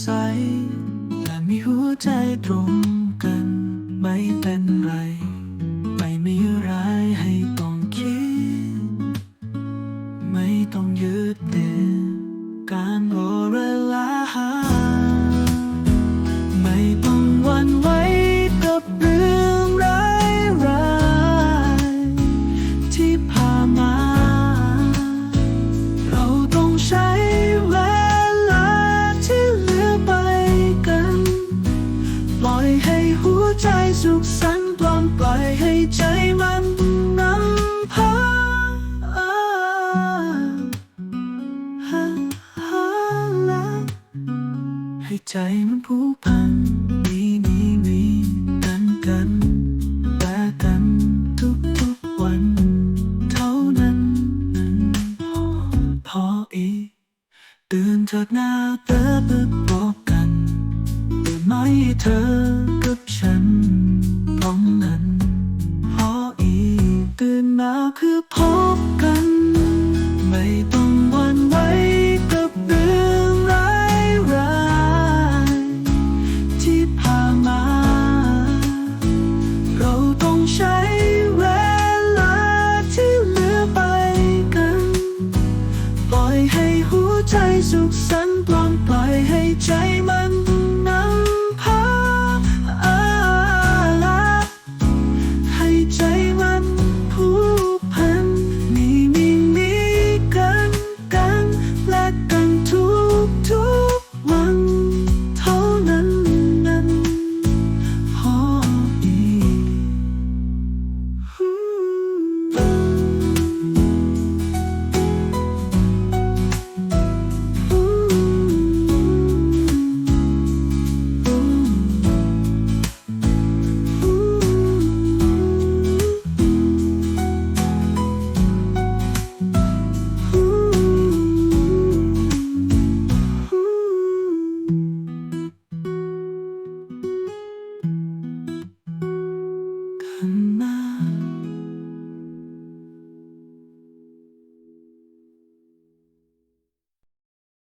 ใส และมีหัวใจตรงกันไม่เป็นไร ปล่อยให้หัวใจสุขสันต์ปลอมปล่อยให้ใจมันนำพาให้ใจมันผูกพันมีมีมีกันกันแต่กันทุกทุกวัน เท่านั้น พออีตื่นเถิดหน้าเตอเพื่อบอก ไหมเธอกับฉันพร้อมนั้นพออีกตื่นมาเพื่อพบกัน ไม่ต้องวันไหวกับเรื่องร้ายร้ายที่ผ่านมา เราต้องใช้เวลาที่เหลือไปกัน ปล่อยให้หัวใจสุขสันต์ปลอมปล่อยให้ใจ